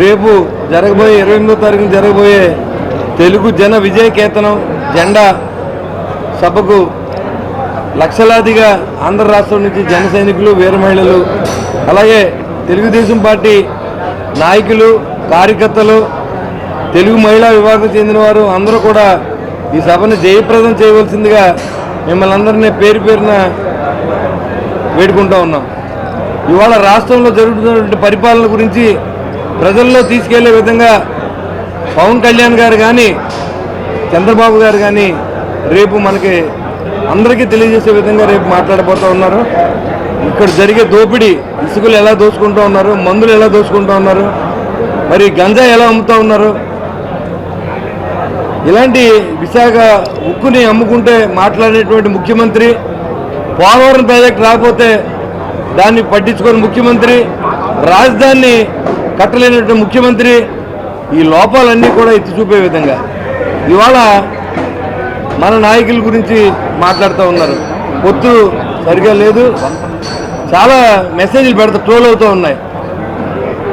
రేపు జరగబోయే ఇరవై ఎనిమిదో తారీఖున జరగబోయే తెలుగు జన విజయ కేతనం జెండా సభకు లక్షలాదిగా ఆంధ్ర రాష్ట్రం నుంచి జన సైనికులు వీర మహిళలు అలాగే తెలుగుదేశం పార్టీ నాయకులు కార్యకర్తలు తెలుగు మహిళా విభాగం చెందిన వారు అందరూ కూడా ఈ సభను జయప్రదం చేయవలసిందిగా మిమ్మల్ని అందరినీ పేరు పేరున వేడుకుంటూ ఉన్నాం. ఇవాళ రాష్ట్రంలో జరుగుతున్నటువంటి పరిపాలన గురించి ప్రజల్లో తీసుకెళ్ళే విధంగా పవన్ కళ్యాణ్ గారు కానీ చంద్రబాబు గారు కానీ రేపు మనకి అందరికీ తెలియజేసే విధంగా రేపు మాట్లాడబోతూ ఉన్నారు. ఇక్కడ జరిగే దోపిడీ ఇసుకలు ఎలా దోచుకుంటూ ఉన్నారు మందులు ఎలా దోచుకుంటూ ఉన్నారు మరి గంజా ఎలా అమ్ముతూ ఉన్నారు. ఇలాంటి విశాఖ ఉక్కుని అమ్ముకుంటే మాట్లాడేటువంటి ముఖ్యమంత్రి పోలవరం ప్రాజెక్ట్ రాకపోతే దాన్ని పట్టించుకొని ముఖ్యమంత్రి రాజధానిని కట్టలేనటువంటి ముఖ్యమంత్రి ఈ లోపాలన్నీ కూడా ఎత్తి చూపే విధంగా. ఇవాళ మన నాయకుల గురించి మాట్లాడుతూ ఉన్నారు. పొత్తు సరిగా లేదు. చాలా మెసేజ్లు పెడతా ట్రోల్ అవుతూ ఉన్నాయి.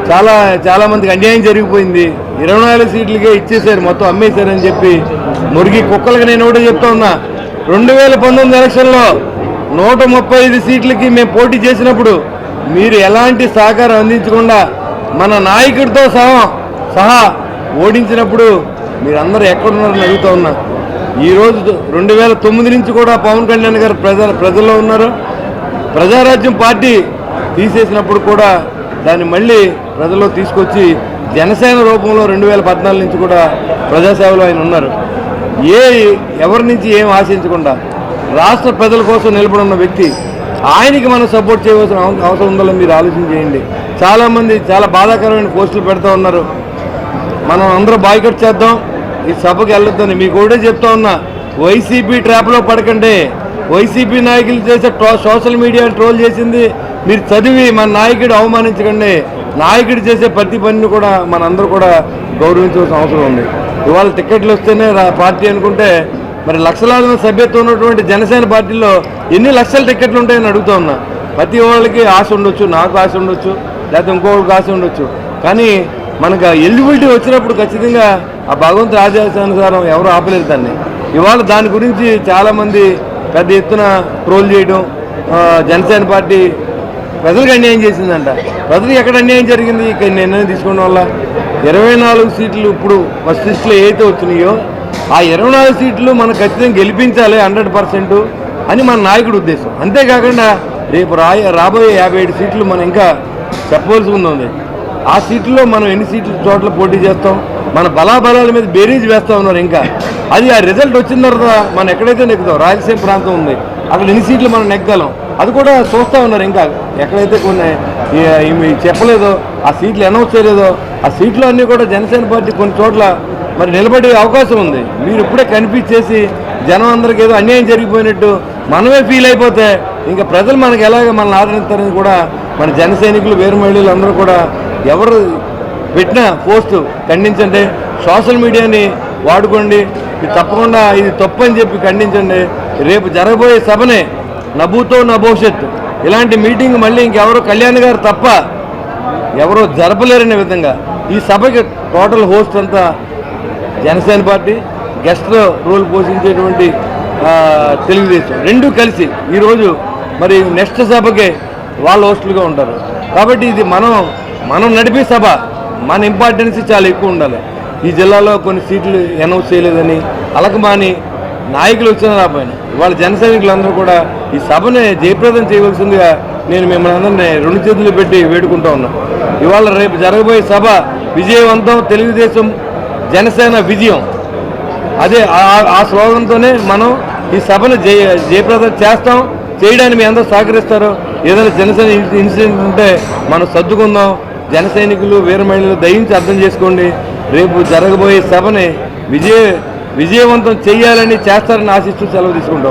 చాలా చాలామందికి అన్యాయం జరిగిపోయింది. ఇరవై నాలుగు సీట్లకే ఇచ్చేశారు మొత్తం అమ్మేశారని చెప్పి మురిగి కుక్కలకి నేను ఒకటే చెప్తా ఉన్నా. రెండు వేల పంతొమ్మిది ఎలక్షన్లో నూట ముప్పై ఐదు సీట్లకి మేము పోటీ చేసినప్పుడు మీరు ఎలాంటి సహకారం అందించకుండా మన నాయకుడితో సహా సహా ఓడించినప్పుడు మీరందరూ ఎక్కడున్నారని అడుగుతూ ఉన్నా. ఈరోజు రెండు వేల తొమ్మిది నుంచి కూడా పవన్ కళ్యాణ్ గారు ప్రజల ప్రజల్లో ఉన్నారు. ప్రజారాజ్యం పార్టీ తీసేసినప్పుడు కూడా దాన్ని మళ్ళీ ప్రజల్లో తీసుకొచ్చి జనసేన రూపంలో రెండు వేల పద్నాలుగు నుంచి కూడా ప్రజాసేవలో ఆయన ఉన్నారు. ఏ ఎవరి నుంచి ఏం ఆశించకుండా రాష్ట్ర ప్రజల కోసం నిలబడి ఉన్న వ్యక్తి ఆయనకి మనం సపోర్ట్ చేయవలసిన అవసరం ఉందో మీరు ఆలోచన చేయండి. చాలామంది చాలా బాధాకరమైన పోస్టులు పెడతా ఉన్నారు. మనం అందరూ బాయ్కట్ చేద్దాం. ఈ సభకు వెళ్ళొద్దని మీకు ఒకటే చెప్తా ఉన్నా. వైసీపీ ట్రాప్లో పడకండి. వైసీపీ నాయకులు చేసే సోషల్ మీడియా ట్రోల్ చేసింది. మీరు చదివి మన నాయకుడు అవమానించకండి. నాయకుడు చేసే ప్రతి పనిని కూడా మనందరూ కూడా గౌరవించవలసిన అవసరం ఉంది. ఇవాళ టికెట్లు వస్తేనే పార్టీ అనుకుంటే మరి లక్షలాది మంది సభ్యత్వం ఉన్నటువంటి జనసేన పార్టీలో ఎన్ని లక్షల టికెట్లు ఉంటాయని అడుగుతా ఉన్నా. ప్రతి వాళ్ళకి ఆశ ఉండొచ్చు నాకు ఆశ ఉండొచ్చు. లేకపోతే ఇంకొకటి కాసి ఉండొచ్చు. కానీ మనకు ఎలిజిబిలిటీ వచ్చినప్పుడు ఖచ్చితంగా ఆ భగవంతుడి ఆదేశానుసారం ఎవరు ఆపలేదు దాన్ని. ఇవాళ దాని గురించి చాలామంది పెద్ద ఎత్తున ట్రోల్ చేయడం జనసేన పార్టీ ప్రజలకు అన్యాయం చేసిందంట. ప్రజలకు ఎక్కడ అన్యాయం జరిగింది? ఇక్కడ నిర్ణయం తీసుకోవడం వల్ల ఇరవై నాలుగు సీట్లు ఇప్పుడు ఫస్ట్ లిస్టులో ఏవైతే వచ్చినాయో ఆ ఇరవై నాలుగు సీట్లు మనం ఖచ్చితంగా గెలిపించాలి హండ్రెడ్ పర్సెంట్ అని మన నాయకుడి ఉద్దేశం. అంతేకాకుండా రేపు రాయ రాబోయే యాభై ఏడు సీట్లు మనం ఇంకా చెప్పవలసి ఉంది. ఆ సీట్లో మనం ఎన్ని సీట్లు చోట్ల పోటీ చేస్తాం? మన బలాబలాల మీద బేరీజ్ వేస్తా ఉన్నారు ఇంకా. అది ఆ రిజల్ట్ వచ్చిన తర్వాత మనం ఎక్కడైతే నెక్కుతాం? రాయలసీమ ప్రాంతం ఉంది. అక్కడ ఎన్ని సీట్లు మనం నెగ్గలం అది కూడా చూస్తూ ఉన్నారు ఇంకా. ఎక్కడైతే కొన్ని చెప్పలేదో ఆ సీట్లు అనౌన్స్ చేయలేదో ఆ సీట్లు అన్నీ కూడా జనసేన పార్టీ కొన్ని చోట్ల మరి నిలబడే అవకాశం ఉంది. మీరు ఇప్పుడే కనిపించేసి జనం అందరికి ఏదో అన్యాయం జరిగిపోయినట్టు మనమే ఫీల్ అయిపోతే ఇంకా ప్రజలు మనకి ఎలాగ మనల్ని ఆదరిస్తారని కూడా మన జన సైనికులు వేరు మహిళలు అందరూ కూడా ఎవరు పెట్టిన పోస్టు ఖండించండి సోషల్ మీడియాని వాడుకోండి ఇది తప్పకుండా ఇది తప్పు అని చెప్పి ఖండించండి. రేపు జరగబోయే సభనే నభూతో నా భవిష్యత్తు. ఇలాంటి మీటింగ్ మళ్ళీ ఇంకెవరో కళ్యాణ్ గారు తప్ప ఎవరో జరపలేరనే విధంగా ఈ సభకి టోటల్ హోస్ట్ అంతా జనసేన పార్టీ గెస్ట్ రోల్ పోషించేటువంటి తెలుగుదేశం. రెండు కలిసి ఈరోజు మరి నెక్స్ట్ సభకే వాళ్ళు హోస్టులుగా ఉంటారు కాబట్టి ఇది మనం మనం నడిపే సభ మన ఇంపార్టెన్స్ చాలా ఎక్కువ ఉండాలి. ఈ జిల్లాలో కొన్ని సీట్లు అనౌన్స్ చేయలేదని అలకమాని నాయకులు వచ్చిన రాపోయినా వాళ్ళ జన సైనికులందరూ కూడా ఈ సభని జయప్రదం చేయవలసిందిగా నేను మిమ్మల్ని అందరినీ రెండు చేతులు పెట్టి వేడుకుంటా ఉన్నా. ఇవాళ రేపు జరగబోయే సభ విజయవంతం తెలుగుదేశం జనసేన విజయం. అదే ఆ- ఆ స్లోగన్తోనే మనం ఈ సభను జయ జయప్రదం చేస్తాం. చేయడానికి మీ అందరూ సహకరిస్తారు. ఏదైనా జనసేన ఇన్- ఇన్సిడెంట్ ఉంటే మనం సర్దుకుందాం. జన సైనికులు వీర మహిళలు దయించి అర్థం చేసుకోండి. రేపు జరగబోయే సభని విజయ విజయవంతం చేయాలని చేస్తారని ఆశిస్తూ సెలవు తీసుకుంటాం.